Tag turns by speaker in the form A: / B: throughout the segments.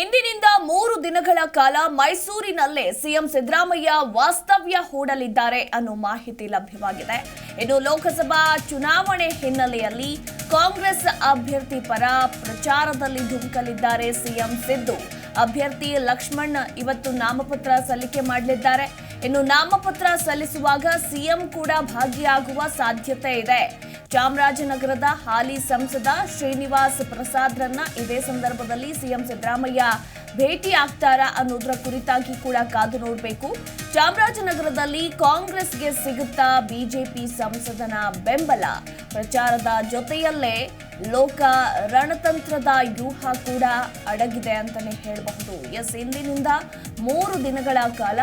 A: ಇಂದಿನಿಂದ ಮೂರು ದಿನಗಳ ಕಾಲ ಮೈಸೂರಿನಲ್ಲೇ ಸಿಎಂ ಸಿದ್ದರಾಮಯ್ಯ ವಾಸ್ತವ್ಯ ಹೂಡಲಿದ್ದಾರೆ ಅನ್ನೋ ಮಾಹಿತಿ ಲಭ್ಯವಾಗಿದೆ. ಇನ್ನು ಲೋಕಸಭಾ ಚುನಾವಣೆ ಹಿನ್ನೆಲೆಯಲ್ಲಿ ಕಾಂಗ್ರೆಸ್ ಅಭ್ಯರ್ಥಿ ಪರ ಪ್ರಚಾರದಲ್ಲಿ ಧುಮುಕಲಿದ್ದಾರೆ ಸಿಎಂ ಸಿದ್ದು. ಅಭ್ಯರ್ಥಿ ಲಕ್ಷ್ಮಣ್ ಇವತ್ತು ನಾಮಪತ್ರ ಸಲ್ಲಿಕೆ ಮಾಡಲಿದ್ದಾರೆ. ಇನ್ನು ನಾಮಪತ್ರ ಸಲ್ಲಿಸುವಾಗ ಸಿಎಂ ಕೂಡ ಭಾಗಿಯಾಗುವ ಸಾಧ್ಯತೆ ಇದೆ. ಚಾಮರಾಜನಗರದ ಹಾಲಿ ಸಂಸದ ಶ್ರೀನಿವಾಸ್ ಪ್ರಸಾದ್ರನ್ನ ಇದೇ ಸಂದರ್ಭದಲ್ಲಿ ಸಿಎಂ ಸಿದ್ದರಾಮಯ್ಯ ಭೇಟಿ ಆಗ್ತಾರಾ ಅನ್ನೋದರ ಕುರಿತಾಗಿ ಕೂಡ ಕಾದು ನೋಡಬೇಕು. ಚಾಮರಾಜನಗರದಲ್ಲಿ ಕಾಂಗ್ರೆಸ್ಗೆ ಸಿಗುತ್ತಾ ಬಿಜೆಪಿ ಸಂಸದನ ಬೆಂಬಲ. ಪ್ರಚಾರದ ಜೊತೆಯಲ್ಲೇ ಲೋಕ ರಣತಂತ್ರದ ವ್ಯೂಹ ಕೂಡ ಅಡಗಿದೆ ಅಂತಲೇ ಹೇಳಬಹುದು. ಎಸ್, ಇಂದಿನಿಂದ ಮೂರು ದಿನಗಳ ಕಾಲ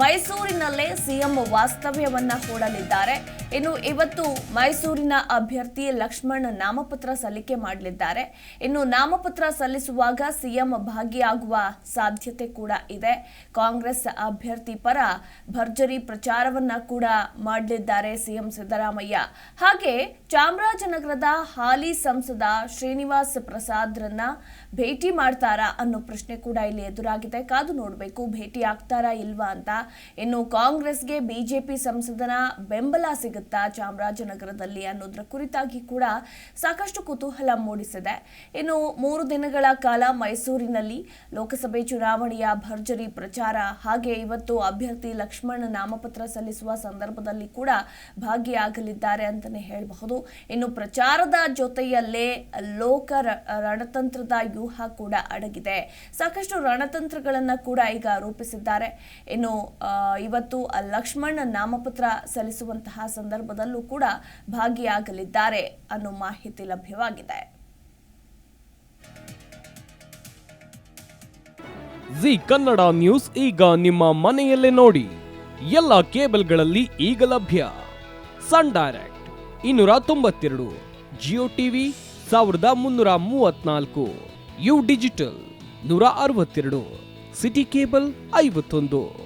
A: ಮೈಸೂರಿನಲ್ಲೇ ಸಿಎಂ ವಾಸ್ತವ್ಯವನ್ನ ಹೂಡಲಿದ್ದಾರೆ. ಇನ್ನು ಇವತ್ತು ಮೈಸೂರಿನ ಅಭ್ಯರ್ಥಿ ಲಕ್ಷ್ಮಣ್ ನಾಮಪತ್ರ ಸಲ್ಲಿಕೆ ಮಾಡಲಿದ್ದಾರೆ. ಇನ್ನು ನಾಮಪತ್ರ ಸಲ್ಲಿಸುವಾಗ ಸಿಎಂ ಭಾಗಿಯಾಗುವ ಸಾಧ್ಯತೆ ಕೂಡ ಇದೆ. ಕಾಂಗ್ರೆಸ್ ಅಭ್ಯರ್ಥಿ ಪರ ಭರ್ಜರಿ ಪ್ರಚಾರವನ್ನ ಕೂಡ ಮಾಡಲಿದ್ದಾರೆ ಸಿಎಂ ಸಿದ್ದರಾಮಯ್ಯ. ಹಾಗೆ ಚಾಮರಾಜನಗರದ ಹಾಲಿ ಸಂಸದ ಶ್ರೀನಿವಾಸ್ ಪ್ರಸಾದ್ರನ್ನ ಭೇಟಿ ಮಾಡ್ತಾರಾ ಅನ್ನೋ ಪ್ರಶ್ನೆ ಕೂಡ ಇಲ್ಲಿ ಎದುರಾಗಿದೆ. ಕಾದು ನೋಡಬೇಕು ಭೇಟಿ ಆಗ್ತಾರಾ ಇಲ್ವಾ ಅಂತ. ಇನ್ನು ಕಾಂಗ್ರೆಸ್ಗೆ ಬಿಜೆಪಿ ಸಂಸದನ ಬೆಂಬಲ ಸಿಗುತ್ತಾ ಚಾಮರಾಜನಗರದಲ್ಲಿ ಅನ್ನೋದ್ರ ಕುರಿತಾಗಿ ಕೂಡ ಸಾಕಷ್ಟು ಕುತೂಹಲ ಮೂಡಿಸಿದೆ. ಇನ್ನು ಮೂರು ದಿನಗಳ ಕಾಲ ಮೈಸೂರಿನಲ್ಲಿ ಲೋಕಸಭೆ ಚುನಾವಣೆಯ ಭರ್ಜರಿ ಪ್ರಚಾರ. ಹಾಗೆ ಇವತ್ತು ಅಭ್ಯರ್ಥಿ ಲಕ್ಷ್ಮಣ ನಾಮಪತ್ರ ಸಲ್ಲಿಸುವ ಸಂದರ್ಭದಲ್ಲಿ ಕೂಡ ಭಾಗಿಯಾಗಲಿದ್ದಾರೆ ಅಂತಲೇ ಹೇಳಬಹುದು. ಇನ್ನು ಪ್ರಚಾರದ ಜೊತೆಯಲ್ಲೇ ಲೋಕ ರಣತಂತ್ರದ ವ್ಯೂಹ ಕೂಡ ಅಡಗಿದೆ. ಸಾಕಷ್ಟು ರಣತಂತ್ರಗಳನ್ನು ಕೂಡ ಈಗ ರೂಪಿಸಿದ್ದಾರೆ. ಇನ್ನು ಇವತ್ತು ಲಕ್ಷ್ಮಣ್ ನಾಮಪತ್ರ ಸಲ್ಲಿಸುವಂತಹ ಸಂದರ್ಭದಲ್ಲೂ ಕೂಡ ಭಾಗಿಯಾಗಲಿದ್ದಾರೆ ಅನ್ನೋ ಮಾಹಿತಿ ಲಭ್ಯವಾಗಿದೆ.
B: ಜಿ ಕನ್ನಡ ನ್ಯೂಸ್ ಈಗ ನಿಮ್ಮ ಮನೆಯಲ್ಲೇ ನೋಡಿ. ಎಲ್ಲ ಕೇಬಲ್ಗಳಲ್ಲಿ ಈಗ ಲಭ್ಯ. ಸನ್ ಡೈರೆಕ್ಟ್ ಇನ್ನೂರ ತೊಂಬತ್ತೆರಡು, ಜಿಯೋ ಟಿವಿ ಸಾವಿರದ ಮುನ್ನೂರ ಮೂವತ್ನಾಲ್ಕು, ಯು ಡಿಜಿಟಲ್ ನೂರ ಅರವತ್ತೆರಡು, ಸಿಟಿ ಕೇಬಲ್ ಐವತ್ತೊಂದು.